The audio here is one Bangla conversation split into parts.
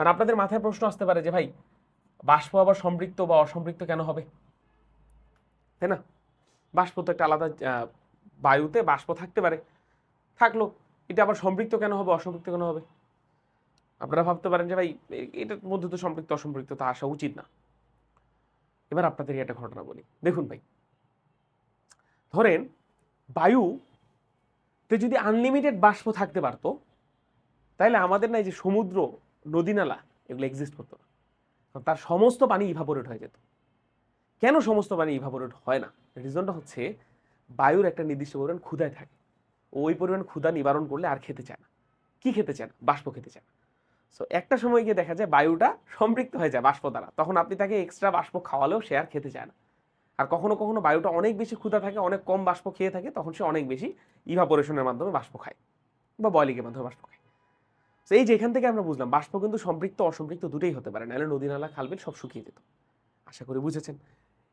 কারণ আপনাদের মাথায় প্রশ্ন আসতে পারে যে, ভাই, বাষ্প আবার সম্পৃক্ত বা অসম্পৃক্ত কেন হবে? তাই না? বাষ্প তো একটা আলাদা বায়ুতে বাষ্প থাকতে পারে। থাকল, এটা আবার সম্পৃক্ত কেন হবে অসম্পৃক্ত কেন হবে? আপনারা ভাবতে পারেন যে, ভাই এটার মধ্যে তো সম্পৃক্ত অসম্পৃক্ত তা আসা উচিত না। এবার আপনাদের একটা ঘটনা বলি। দেখুন ভাই, ধরেন বায়ুতে যদি আনলিমিটেড বাষ্প থাকতে পারতো তাহলে আমাদের না যে সমুদ্র নদী নালা এগুলো এক্সিস্ট করতো না। তার সমস্ত পানি ইভাপোরেট হয়ে যেত। কেন সমস্ত পানি ইভাপোরেট হয় না? রিজনটা হচ্ছে, বায়ুর একটা নির্দিষ্ট পরিমাণ ক্ষুধায় থাকে। ওই পরিমাণ ক্ষুধা নিবারণ করলে আর খেতে চায় না। কি খেতে চায় না? বাষ্প খেতে চায় না। সো একটা সময় গিয়ে দেখা যায় বায়ুটা সম্পৃক্ত হয়ে যায় বাষ্প দ্বারা। তখন আপনি তাকে এক্সট্রা বাষ্প খাওয়ালেও সে আর খেতে চায় না। আর কখনো কখনো বায়ুটা অনেক বেশি ক্ষুধা থাকে, অনেক কম বাষ্প খেয়ে থাকে, তখন সে অনেক বেশি ইভাপোরেশনের মাধ্যমে বাষ্প খায়। বা বয়লিংয়ের মাধ্যমে বাষ্প খায়। তো এই যে এখান থেকে আমরা বুঝলাম, বাষ্প কিন্তু সম্পৃক্ত, অসম্পৃক্ত দুটোই হতে পারে। নাহলে নদী, নালা খালবিল সব শুকিয়ে যেত। আশা করি বুঝেছেন।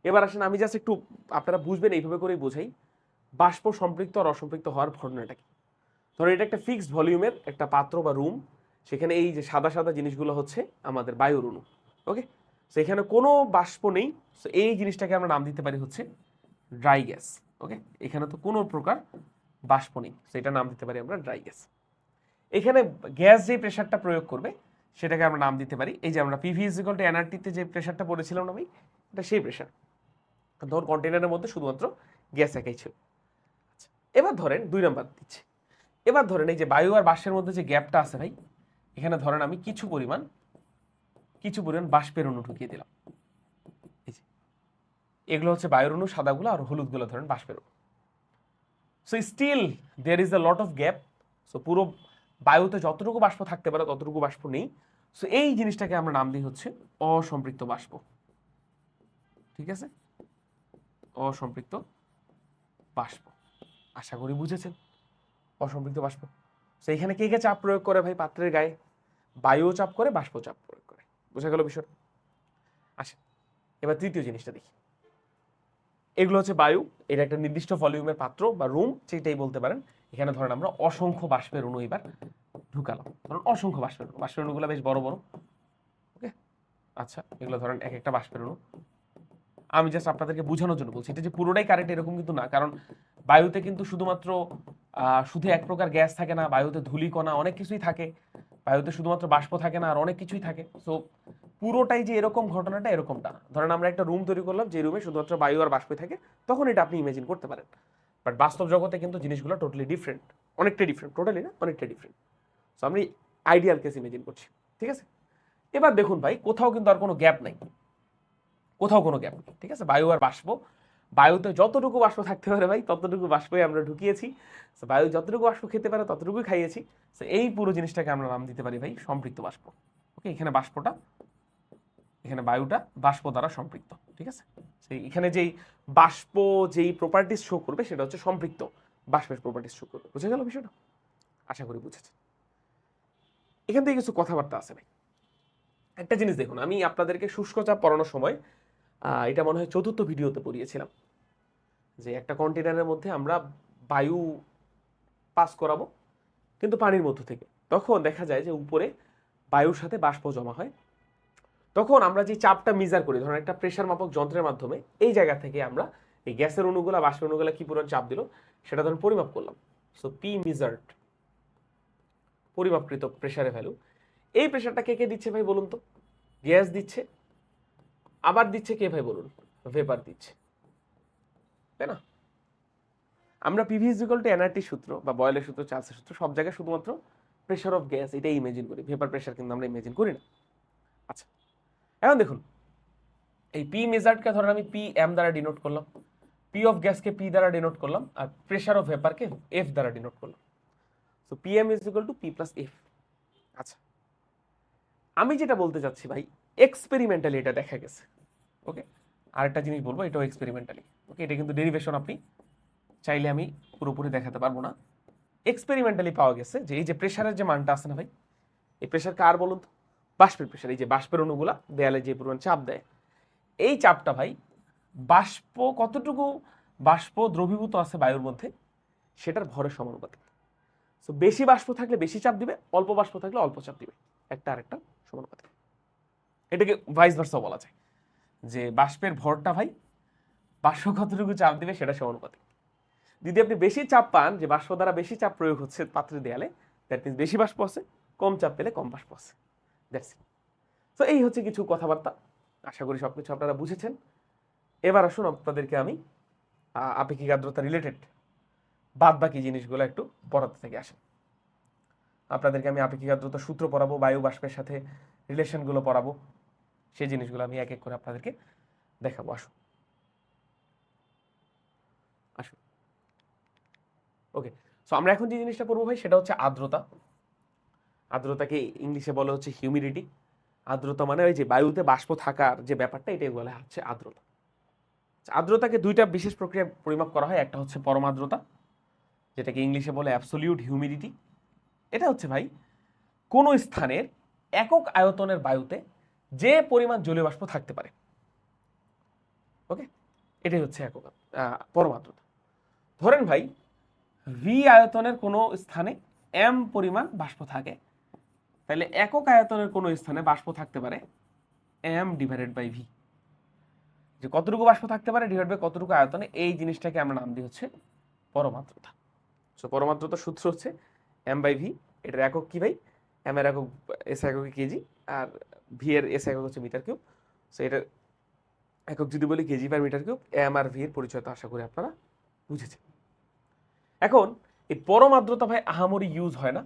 এবার আসেন, আমি জাস্ট একটু আপনারা বুঝবেন, এইভাবে করেই বোঝাই। বাষ্প সম্পৃক্ত আর অসম্পৃক্ত হওয়ার ঘটনাটা কি? ধরো এটা একটা ফিক্সড ভলিউমের একটা পাত্র বা রুম সেখানে এই যে সাদা সাদা জিনিসগুলো হচ্ছে আমাদের বায়ুর অণু ওকে সেখানে কোনো বাষ্প নেই। So, এই জিনিসটাকে আমরা নাম দিতে পারি হচ্ছে ড্রাই গ্যাস ওকে এখানে তো কোনো প্রকার বাষ্প নেই। সেটা নাম দিতে পারি আমরা ড্রাই গ্যাস এখানে গ্যাস যে প্রেশারটা প্রয়োগ করবে, সেটাকে আমরা নাম দিতে পারি। এই যে আমরা পিভি ইজিকল টু এনআরটিতে যে প্রেশারটা পড়েছিলাম না ভাই এটা সেই প্রেশার ধর কন্টেনারের মধ্যে শুধুমাত্র গ্যাস একাই ছিল। আচ্ছা এবার ধরেন দুই নাম্বার দিচ্ছে। এবার ধরেন এই যে বায়ু আর বাষ্পের মধ্যে যে গ্যাপটা আছে ভাই, এখানে ধরেন আমি কিছু পরিমাণ কিছু পরিমাণ বাষ্পের অণু ঢুকিয়ে দিলাম। এগুলো হচ্ছে বায়ুর অণু, সাদাগুলো আর হলুদগুলো ধরেন বাষ্পের অণু। So still there is a lot of gap so পুরো বায়ুতে যতটুকু বাষ্প থাকতে পারে ততটুকু বাষ্প নেই। সো এই জিনিসটাকে আমরা নাম দিই হচ্ছে অসম্পৃক্ত বাষ্প। ঠিক আছে? অসম্পৃক্ত বাষ্প। আশা করি বুঝেছেন। অসম্পৃক্ত বাষ্প। সো এখানে কে কে চাপ প্রয়োগ করে ভাই? পাত্রের গায়ে। বায়ুও চাপ করে বাষ্প চাপ প্রয়োগ করে। বোঝা গেল বিষয় আচ্ছা এবার তৃতীয় জিনিসটা দেখি। এগুলো হচ্ছে বায়ু, এটা একটা নির্দিষ্ট ভলিউমের পাত্র বা রুম সেটাই বলতে পারেন। এখানে ধরেন আমরা অসংখ্য বাষ্পের অণু এবার ঢুকালাম। ধরেন অসংখ্য বাষ্পের অণু। বাষ্পের অণুগুলো বেশ বড় বড়। ওকে আচ্ছা এগুলো ধরেন এক একটা বাষ্পের অণু। আমি জাস্ট আপনাদেরকে বোঝানোর জন্য বলছি, এটা যে পুরোটাই কারেন্ট এরকম কিন্তু না। কারণ বায়ুতে কিন্তু শুধুমাত্র শুধু এক প্রকার গ্যাস থাকে না, বায়ুতে ধূলিকণা অনেক কিছুই থাকে। বায়ুতে শুধুমাত্র বাষ্প থাকে না, আর অনেক কিছুই থাকে। সো পুরোটাই যে এরকম ঘটনাটা এরকমটা না। ধরেন আমরা একটা রুম তৈরি করলাম যে রুমে শুধুমাত্র বায়ু আর বাষ্পই থাকে তখন এটা আপনি ইমেজিন করতে পারেন। বাট বাস্তব জগতে কিন্তু জিনিসগুলো টোটালি ডিফারেন্ট অনেকটাই ডিফারেন্ট টোটালি না? অনেকটা ডিফারেন্ট সো আমি আইডিয়াল কেস ইমেজিন করছি ঠিক আছে? এবার দেখুন ভাই কোথাও কিন্তু আর কোনো গ্যাপ নাই। কোথাও কোনো গ্যাপ নেই ঠিক আছে? বায়ু আর বাষ্প বায়ুতে যতটুকু বাষ্প থাকতে পারে ভাই ততটুকু বাষ্পই আমরা ঢুকিয়েছি। So, বায়ু যতটুকু বাষ্প খেতে পারে ততটুকুই খাইয়েছি। So, এই পুরো জিনিসটাকে আমরা নাম দিতে পারি ভাই সম্পৃক্ত বাষ্প। ওকে এখানে বাষ্পটা এখানে বায়ুটা বাষ্প দ্বারা সম্পৃক্ত, ঠিক আছে? সেই এখানে যেই বাষ্প যেই প্রপার্টিস শো করবে সেটা হচ্ছে সম্পৃক্ত বাষ্পের প্রপার্টিস শো করবে। বুঝে গেল বিষয়টা? আশা করি বুঝেছে এখান থেকে কিছু কথাবার্তা আছে ভাই। একটা জিনিস দেখুন, আমি আপনাদেরকে শুষ্ক চাপ পড়ানোর সময় এটা মনে হয় চতুর্থ ভিডিওতে পড়িয়েছিলাম, যে একটা কন্টেনারের মধ্যে আমরা বায়ু পাস করাবো, কিন্তু পানির মধ্য থেকে। তখন দেখা যায় যে উপরে বায়ুর সাথে বাষ্প জমা হয় তখন আমরা যে চাপটা মেজার করি, ধরুন একটা প্রেশার মাপক যন্ত্রের মাধ্যমে, এই জায়গা থেকে আমরা এই গ্যাসের অণুগুলা, বাষ্পের অণুগুলা কি পরিমাণ চাপ দিল, সেটা ধরুন পরিমাপ করলাম। সো পি মেজার্ড পরিমাপকৃত প্রেশারের ভ্যালু এই প্রেশারটা কে কে দিচ্ছে ভাই বলুন তো? গ্যাস দিচ্ছে, আবার দিচ্ছে কে ভাই বলুন? ভেপার দিচ্ছে। তাই না? আমরা পিভি ইজিক্যাল টু এনআরটি সূত্র বা বয়েলের সূত্র চার্লসের সূত্র, সব জায়গায় শুধুমাত্র প্রেশার অফ গ্যাস এটাই ইমেজিন করি। ভেপার প্রেশার কিন্তু আমরা ইমেজিন করি না। আচ্ছা এখন দেখুন, এই পি মেজার্ডকে ধরেন আমি পি এম দ্বারা ডিনোট করলাম পি অফ গ্যাসকে পি দ্বারা ডিনোট করলাম, আর প্রেশার অফ ভেপারকে এফ দ্বারা ডিনোট করলাম। So P M is equal to P plus F আচ্ছা আমি যেটা বলতে চাচ্ছি ভাই এক্সপেরিমেন্টালি এটা দেখা গেছে ওকে আরেকটা জিনিস বলব, এটাও এক্সপেরিমেন্টালি ওকে এটা কিন্তু ডেরিভেশন আপনি চাইলে আমি পুরোপুরি দেখাতে পারব না। এক্সপেরিমেন্টালি পাওয়া গেছে যে এই যে প্রেশারের যে মানটা আছে না ভাই, এই প্রেশার কার বলুন তো? বাষ্পের প্রেশার এই যে বাষ্পের অণুগুলা দেয়ালে যে পরিমাণ চাপ দেয়, এই চাপটা ভাই বাষ্প কতটুকু বাষ্প দ্রবীভূত আছে বায়ুর মধ্যে, সেটার ভরের সমানুপাতিক। সো বেশি বাষ্প থাকলে বেশি চাপ দিবে, অল্প বাষ্প থাকলে অল্প চাপ দিবে, একটা আরেকটা সমানুপাতিক। এটাকে ভাইস ভার্সা বলা যায়, যে বাষ্পের ভরটা ভাই বাষ্প কতটুকু চাপ দিবে সেটা সমানুপাতিক। যদি আপনি বেশি চাপ পান, যে বাষ্প দ্বারা বেশি চাপ প্রয়োগ হচ্ছে পাত্রের দেয়ালে দ্যাট মিনস বেশি বাষ্প আছে, কম চাপ পেলে কম বাষ্প আছে। দ্যাটস ইট তো এই হচ্ছে কিছু কথাবার্তা। আশা করি সব কিছু আপনারা বুঝেছেন। এবার আসুন আপনাদেরকে আমি আপেক্ষিক আর্দ্রতা রিলেটেড বাদ বাকি জিনিসগুলো একটু পড়াতে থেকে আসেন। আপনাদেরকে আমি আপেক্ষিক আর্দ্রতা সূত্র পড়াবো, বায়ু বাষ্পের সাথে রিলেশনগুলো পড়াবো। সেই জিনিসগুলো আমি এক এক করে আপনাদেরকে দেখাবো। আসুন। আসুন। ওকে সো আমরা এখন যে জিনিসটা পড়ব ভাই, সেটা হচ্ছে আর্দ্রতা। আর্দ্রতাকে ইংলিশে বলা হচ্ছে হিউমিডিটি আর্দ্রতা মানে ওই যে বায়ুতে বাষ্প থাকার যে ব্যাপারটা এটাই বলা হচ্ছে আর্দ্রতা। আর্দ্রতাকে দুইটা বিশেষ প্রক্রিয়ায় পরিমাপ করা হয় একটা হচ্ছে পরম আর্দ্রতা যেটাকে ইংলিশে বলে অ্যাবসোলিউট হিউমিডিটি এটা হচ্ছে ভাই কোনো স্থানের একক আয়তনের বায়ুতে যে পরিমাণ জলীয় বাষ্প থাকতে পারে। ওকে? এটাই হচ্ছে একক আহ, পরম আর্দ্রতা। ধরেন ভাই ভি আয়তনের কোনো স্থানে এম পরিমাণ বাষ্প থাকে তাহলে একক আয়তনের কোনো স্থানে বাষ্প থাকতে পারে এম ডিভাইডেড বাই ভি যে কতটুকু বাষ্প থাকতে পারে ডিভাইড বাই কতটুকু আয়তনে, এই জিনিসটাকে আমরা নাম দিই হচ্ছে পরমাত্রতা সো পরমাত্রতার সূত্র হচ্ছে এম বাই ভি এটার একক কি ভাই? এম এর একক এস একক কেজি আর ভি এর এস একক হচ্ছে মিটার কিউব সো এটার একক যদি বলি KG per metre cube M আর ভি এর পরিচয় তো আশা করি আপনারা বুঝেছেন। এখন, এই পরম আর্দ্রতা ভাই আহামরি ইউজ হয় না।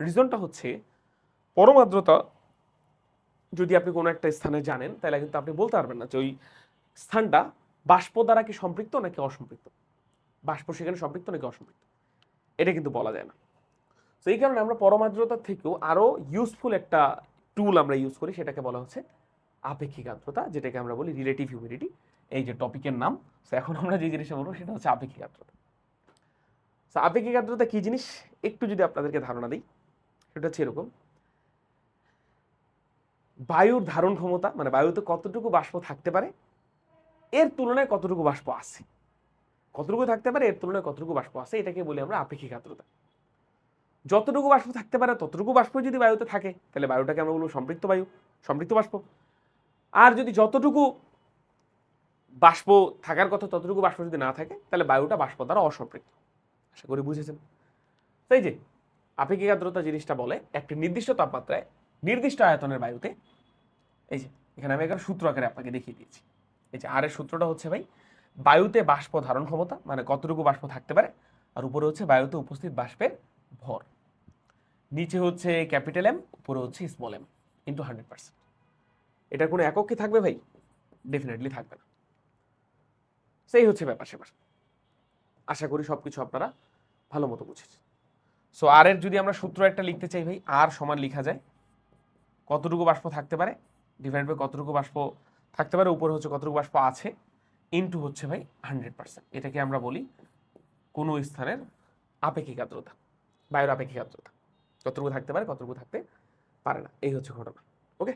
রিজনটা হচ্ছে পরম আর্দ্রতা যদি আপনি কোনো একটা স্থানে জানেন, তাহলে কিন্তু আপনি বলতে পারবেন না যে ওই স্থানটা বাষ্প দ্বারা কি সম্পৃক্ত নাকি অসম্পৃক্ত? বাষ্প সেখানে সম্পৃক্ত নাকি অসম্পৃক্ত? এটা কিন্তু বলা যায় না। তো এই কারণে আমরা পরম আর্দ্রতার থেকেও আরও ইউজফুল একটা টুল আমরা ইউজ করি, সেটাকে বলা হচ্ছে আপেক্ষিক আর্দ্রতা, যেটাকে আমরা বলি রিলেটিভ হিউমিডিটি এই যে টপিকের নাম তো এখন আমরা যে জিনিসটা বলব, সেটা হচ্ছে আপেক্ষিক আর্দ্রতা। আপেক্ষিক আর্দ্রতা কী জিনিস? একটু যদি আপনাদেরকে ধারণা দিই, সেটা হচ্ছে এরকম। বায়ুর ধারণ ক্ষমতা মানে বায়ুতে কতটুকু বাষ্প থাকতে পারে, এর তুলনায় কতটুকু বাষ্প আছে? কতটুকু থাকতে পারে, এর তুলনায় কতটুকু বাষ্প আছে, এটাকে বলি আমরা আপেক্ষিক আর্দ্রতা। যতটুকু বাষ্প থাকতে পারে, ততটুকু বাষ্প যদি বায়ুতে থাকে, তাহলে বায়ুটাকে আমরা বলব সম্পৃক্ত বায়ু সম্পৃক্ত বাষ্প। আর যদি যতটুকু বাষ্প থাকার কথা, ততটুকু বাষ্প যদি না থাকে, তাহলে বায়ুটা বাষ্প দ্বারা অসম্পৃক্ত আশা করি বুঝেছেন। তাই যে, আপেক্ষিক আর্দ্রতা জিনিসটা বলে, একটি নির্দিষ্ট তাপমাত্রায় নির্দিষ্ট আয়তনের বায়ুতে। এই যে, এখানে আমি এখানে সূত্র আকারে আপনাকে দেখিয়ে দিয়েছি। এই যে আর এর সূত্রটা হচ্ছে ভাই, বায়ুতে বাষ্প ধারণ ক্ষমতা মানে কতটুকু বাষ্প থাকতে পারে, আর উপরে হচ্ছে বায়ুতে উপস্থিত বাষ্পের ভর। নিচে হচ্ছে ক্যাপিটাল এম উপরে হচ্ছে small M into hundred percent এটার কোনো একক থাকবে ভাই? ডেফিনেটলি থাকবে না। সেই হচ্ছে ব্যাপার সেবার আশা করি সব কিছু আপনারা ভালো মতো বুঝেছেন। সো আর এর যদি আমরা সূত্র একটা লিখতে চাই ভাই আর সমান লেখা যায় কতটুকু বাষ্প থাকতে পারে? ডিভাইড বাই কতটুকু বাষ্প থাকতে পারে? উপরে হচ্ছে কতটুকু বাষ্প আছে? ইনটু হচ্ছে ভাই হান্ড্রেড পার্সেন্ট এটাকে আমরা বলি কোনো স্থানের আপেক্ষিক আর্দ্রতা, বায়ুর আপেক্ষিক আর্দ্রতা। কতটুকু থাকতে পারে? কতটুকু থাকতে পারে না। এই হচ্ছে ঘটনা। ওকে